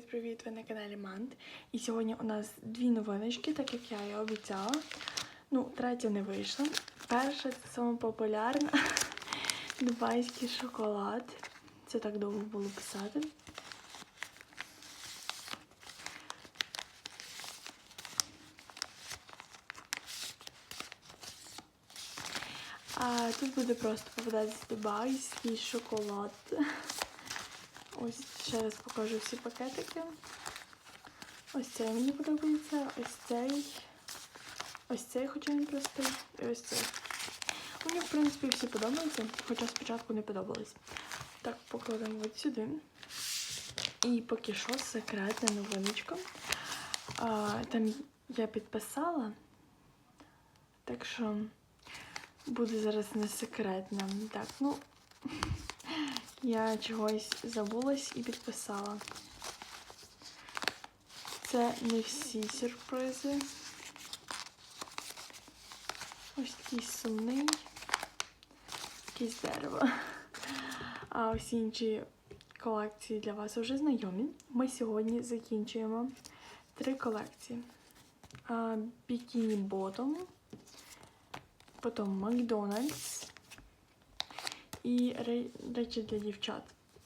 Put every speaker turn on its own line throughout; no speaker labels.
Привіт, ви на каналі Мант. І сьогодні у нас дві новиночки, так як я і обіцяла. Ну, третя не вийшла. Перша це саме популярна дубайський шоколад. Це так довго було писати. А тут буде просто попадатися дубайський шоколад. Ось ще раз покажу всі пакетики. Ось цей мені подобається, ось цей, ось цей, хоча він простий, і ось цей. Мені, в принципі, всі подобаються, хоча спочатку не подобались. Так, покладемо от сюди. І поки що секретна новиночка. А, там я підписала, так що буде зараз не секретна. Так, ну. Я чогось забулась і підписала. Це не всі сюрпризи. Ось такий сумний, якийсь дерево. А всі інші колекції для вас вже знайомі. Ми сьогодні закінчуємо три колекції. Бікіні Bottom, потім Макдональдс і речі для дівчат.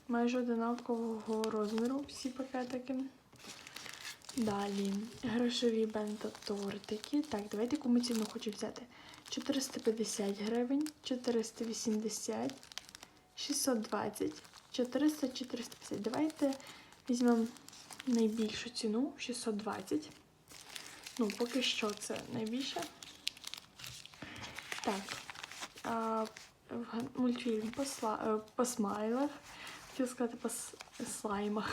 Майже одинакового розміру всі пакетики. Далі грошові бенто-тортики. Так, давайте яку ціну хочу взяти. 450 гривень, 480, 620, 400, 450. Давайте візьмемо найбільшу ціну 620. Ну, поки що це найбільше. Так. А, мультфільм по, сла... по смайлах. Хотіла сказати по слаймах.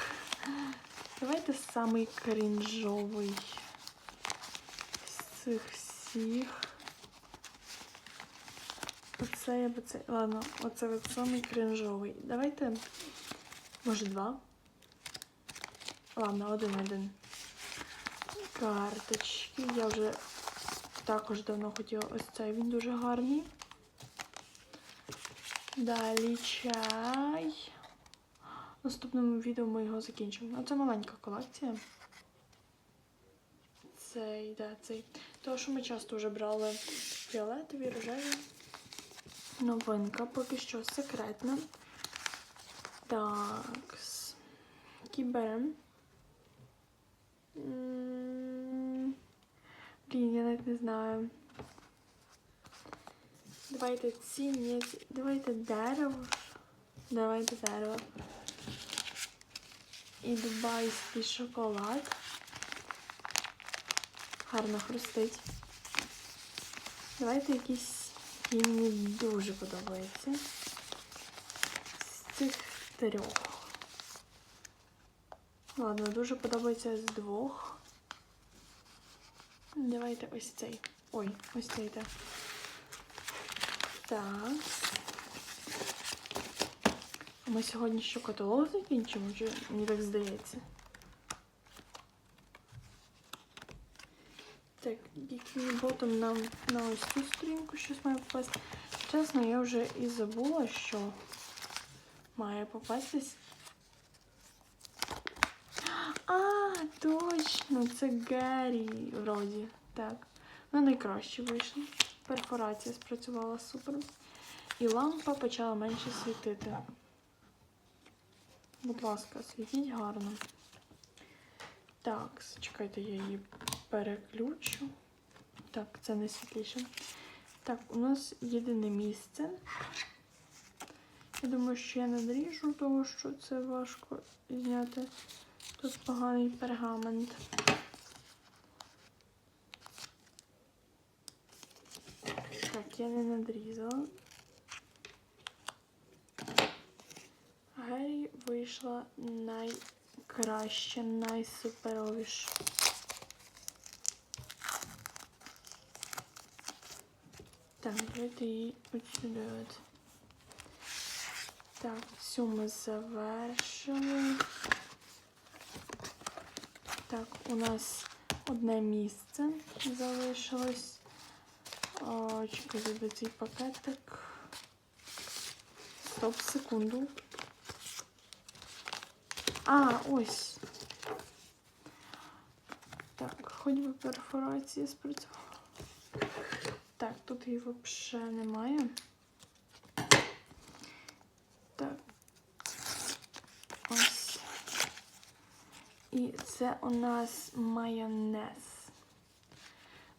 Давайте самий крінжовий з цих всіх. Оце або це. Ладно, оце от самий крінжовий. Давайте, може, два. Ладно, один-один. Карточки. Я вже також давно хотіла ось цей, він дуже гарний. Далі чай. В наступному відео ми його закінчимо. Ну, це маленька колекція. Цей, да, цей. Того, що ми часто вже брали фіолетові, рожеві. Новинка поки що секретна. Так. Які беремо? Блін, я навіть не знаю. Давайте ці, ні, ці. Давайте дерево. Давайте дерево. І дубайський шоколад. Гарно хрустить. Давайте якісь, які мені дуже подобаються. З цих трьох. Ладно, дуже подобається з двох. Давайте ось цей. Ой, ось цей так. Так. Ми сьогодні що каталог закінчимо, чи мені так здається? Так, який ботом нам на ось цю сторінку щось має попасти. Чесно, я вже і забула, що має попастись. А, точно, це Гаррі вроді. Так. Ну, найкраще вийшло. Перфорація спрацювала супер. І лампа почала менше світити. Будь ласка, світіть гарно. Так, чекайте, я її переключу. Так, це не світліше. Так, у нас єдине місце. Я думаю, що я надріжу, тому що це важко зняти. Тут поганий пергамент. я не надрізала. Гері вийшла найкраще, найсуперовіше. Так, давайте її от сюди от. Так, цю ми завершили. Так, у нас одне місце залишилось. О, чекайте, де цей пакетик. Стоп, секунду. А, ось. Так, Хоч би перфорація спрацювала. Так, тут її взагалі немає. Так. Ось. І це у нас майонез.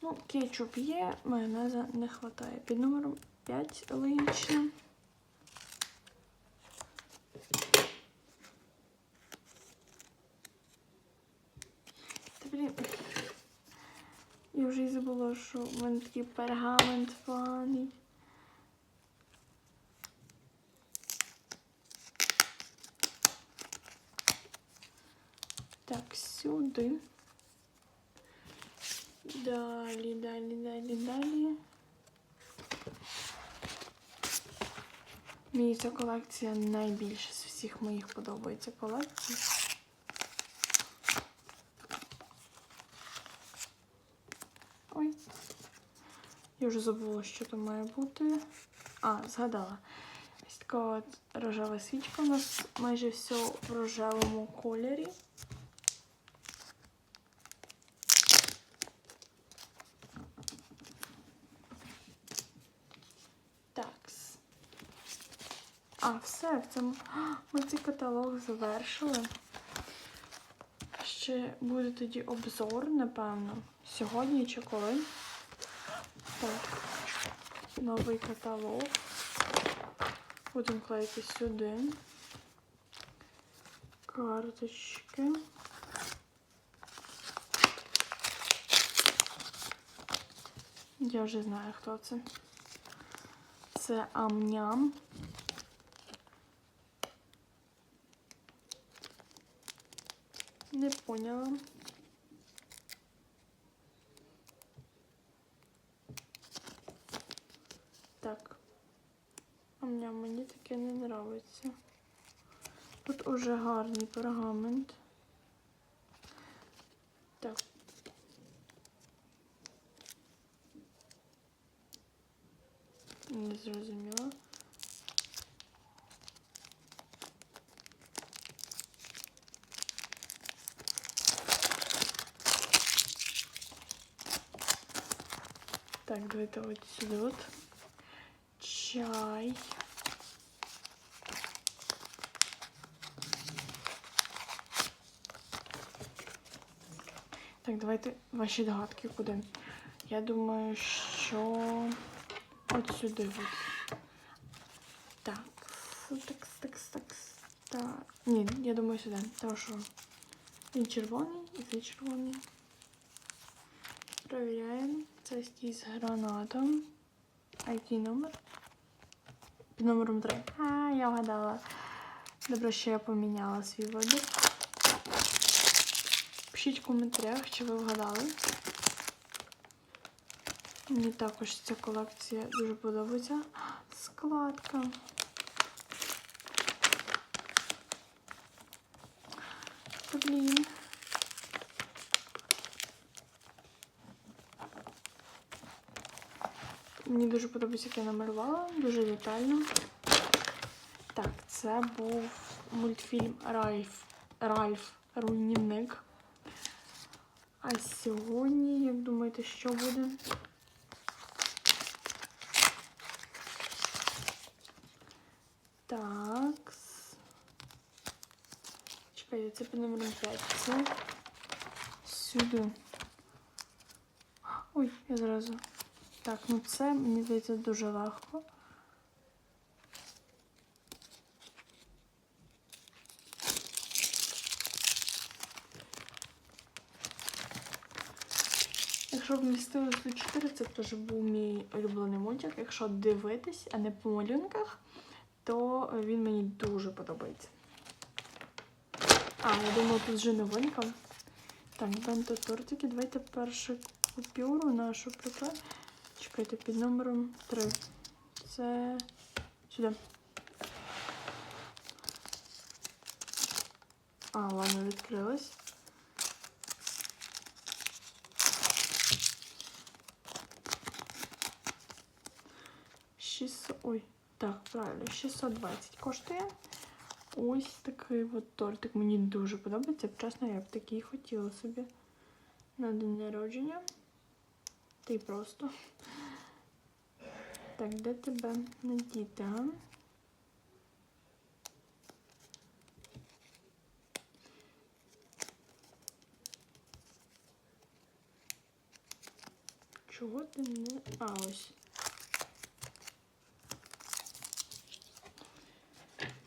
Ну, кетчуп є, майонеза не вистачає. Під номером 5 логічно. Та блін. Я вже й забула, що в мене такий пергамент фаний. Так, сюди. Далі, далі, далі, далі. Мені ця колекція найбільше з всіх моїх подобається колекцій. Ой. Я вже забула, що там має бути. А, згадала. Ось така от рожева свічка. У нас майже все в рожевому кольорі. А, все, в цьому. Ми цей каталог завершили. Ще буде тоді обзор, напевно. Сьогодні чи коли. Так. Новий каталог. Будемо клеїти сюди. Карточки. Я вже знаю, хто це. Це амням. Не поняла. Так. Амням мені таке не нравиться. Тут уже гарний пергамент. Так. Не зрозуміла. Так, давайте от сюди от. Чай. Так, давайте ваші догадки куди. Я думаю, що от сюди от. Так, так, так, так, так. Ні, я думаю сюди. Тому що він червоний і цей червоний. Провіряємо. Це стій з гранатом. А який номер? Під номером 3. А, я вгадала. Добре, що я поміняла свій вибір. Пишіть в коментарях, чи ви вгадали. Мені також ця колекція дуже подобається. Складка. Блін. Мені дуже подобається, як я намалювала, дуже детально. Так, це був мультфільм Ральф. Ральф Руйнівник. А сьогодні, як думаєте, що буде? Так. Чекайте, це під номером 5. Це сюди. Ой, я зразу. Так, ну це, мені здається, дуже легко. Якщо б вмістилось тут 4, це б теж був мій улюблений мультик. Якщо дивитись, а не по малюнках, то він мені дуже подобається. А, я думаю, тут вже новинка. Так, бенто тортики. Давайте першу купюру нашу прикладемо. Чекайте, під номером 3. Це сюди. А, ладно, відкрилась. Ой, так, правильно, 620 коштує. Ось такий от тортик. Мені дуже подобається. Чесно, я б такий хотіла собі. на день народження. Ти просто. Так, де тебе надіти, а? Чого ти не. А, ось.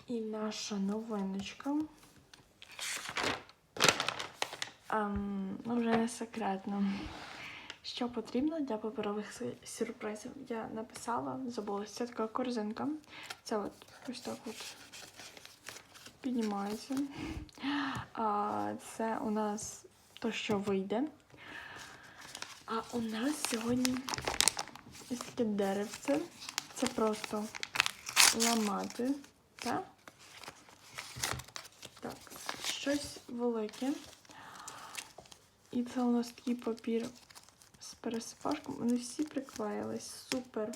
І наша новиночка. Ем, ну, вже не секретно. Що потрібно для паперових сюрпризів? Я написала, забулася. Це така корзинка. Це от ось так от піднімається. А, це у нас то, що вийде. А у нас сьогодні ось таке деревце. Це просто ламати. Так? Так, щось велике. І це у нас такий папір пересипашком. Вони всі приклеїлись. Супер.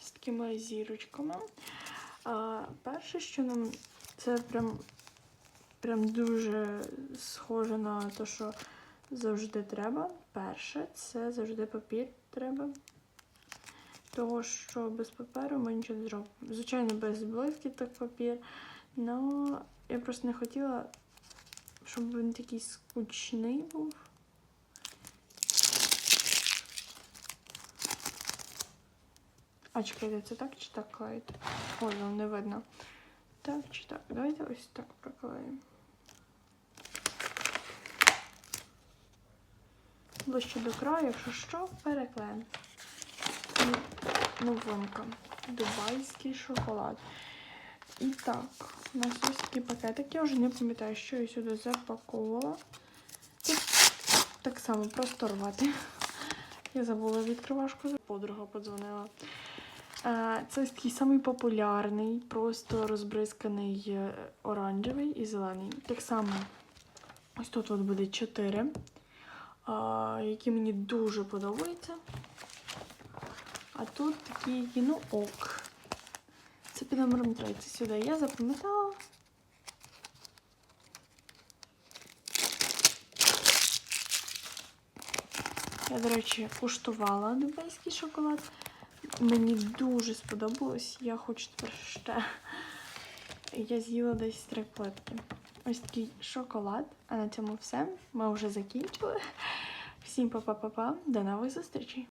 З такими зірочками. А, перше, що нам це прям, прям дуже схоже на те, що завжди треба. Перше, це завжди папір треба. Того, що без паперу ми нічого не зробимо. Звичайно, без блискіток папір. Ну, я просто не хотіла, щоб він такий скучний був. А чекайте, це так чи так клеїти? Ой, вам не видно. Так чи так? Давайте ось так проклеїмо. Ближче до краю, якщо що, переклеїмо. Новинка. Дубайський шоколад. І так, у нас ось такі пакетики. Я вже не пам'ятаю, що я сюди запаковувала. Тут так само просто рвати. Я забула відкривашку. Подруга подзвонила. Е, Це такий самий популярний, просто розбризканий е, оранжевий і зелений. Так само, ось тут от буде 4, які мені дуже подобаються. А тут такі, ну ок. Це під номером 3. Це сюди я запам'ятала. Я, до речі, куштувала дубайський шоколад. Мені дуже сподобалось. Я хочу тепер ще. Я з'їла десь три плитки. Ось такий шоколад. А на цьому все. Ми вже закінчили. Всім па-па-па-па. До нових зустрічей!